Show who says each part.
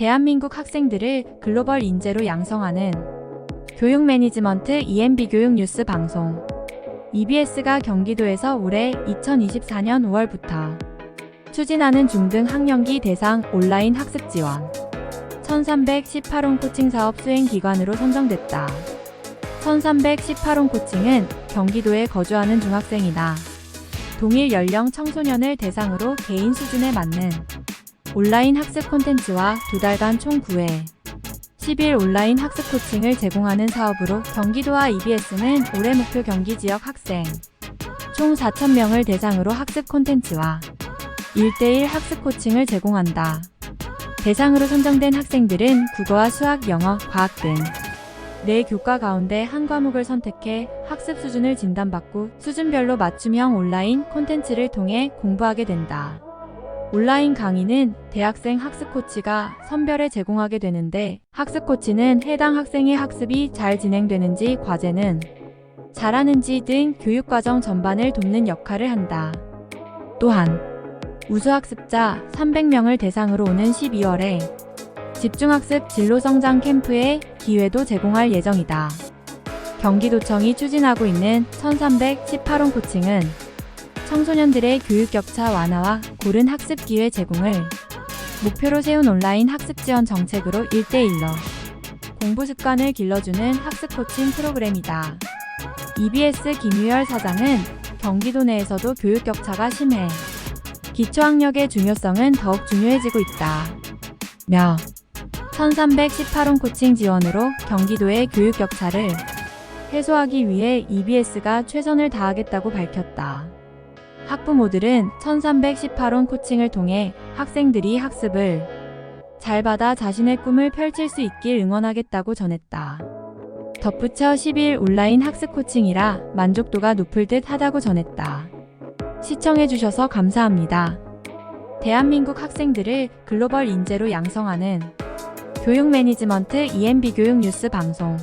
Speaker 1: 대한민국 학생들을 글로벌 인재로 양성하는 교육 매니지먼트 EMB 교육 뉴스 방송 EBS가 경기도에서 올해 2024년 5월부터 추진하는 중등 학령기 대상 온라인 학습 지원 1318원 코칭 사업 수행 기관으로 선정됐다. 1318원 코칭은 경기도에 거주하는 중학생이나 동일 연령 청소년을 대상으로 개인 수준에 맞는 온라인 학습 콘텐츠와 두 달간 총 9회 10일 온라인 학습 코칭을 제공하는 사업으로 경기도와 EBS는 올해 목표 경기 지역 학생 총 4,000명을 대상으로 학습 콘텐츠와 1대1 학습 코칭을 제공한다. 대상으로 선정된 학생들은 국어와 수학, 영어, 과학 등네 교과 가운데 한 과목을 선택해 학습 수준을 진단받고 수준별로 맞춤형 온라인 콘텐츠를 통해 공부하게 된다. 온라인 강의는 대학생 학습 코치가 선별해 제공하게 되는데 학습 코치는 해당 학생의 학습이 잘 진행되는지 과제는 잘하는지 등 교육과정 전반을 돕는 역할을 한다. 또한 우수학습자 300명을 대상으로 오는 12월에 집중학습 진로성장 캠프의 기회도 제공할 예정이다. 경기도청이 추진하고 있는 1318원 코칭은 청소년들의 교육 격차 완화와 고른 학습 기회 제공을 목표로 세운 온라인 학습 지원 정책으로 1대1로 공부 습관을 길러주는 학습 코칭 프로그램이다. EBS 김유열 사장은 경기도 내에서도 교육 격차가 심해 기초학력의 중요성은 더욱 중요해지고 있다. 며 1318원 코칭 지원으로 경기도의 교육 격차를 해소하기 위해 EBS가 최선을 다하겠다고 밝혔다. 학부모들은 1318원 코칭을 통해 학생들이 학습을 잘 받아 자신의 꿈을 펼칠 수 있길 응원하겠다고 전했다. 덧붙여 10일 온라인 학습 코칭이라 만족도가 높을 듯 하다고 전했다. 시청해주셔서 감사합니다. 대한민국 학생들을 글로벌 인재로 양성하는 교육 매니지먼트 EMB 교육 뉴스 방송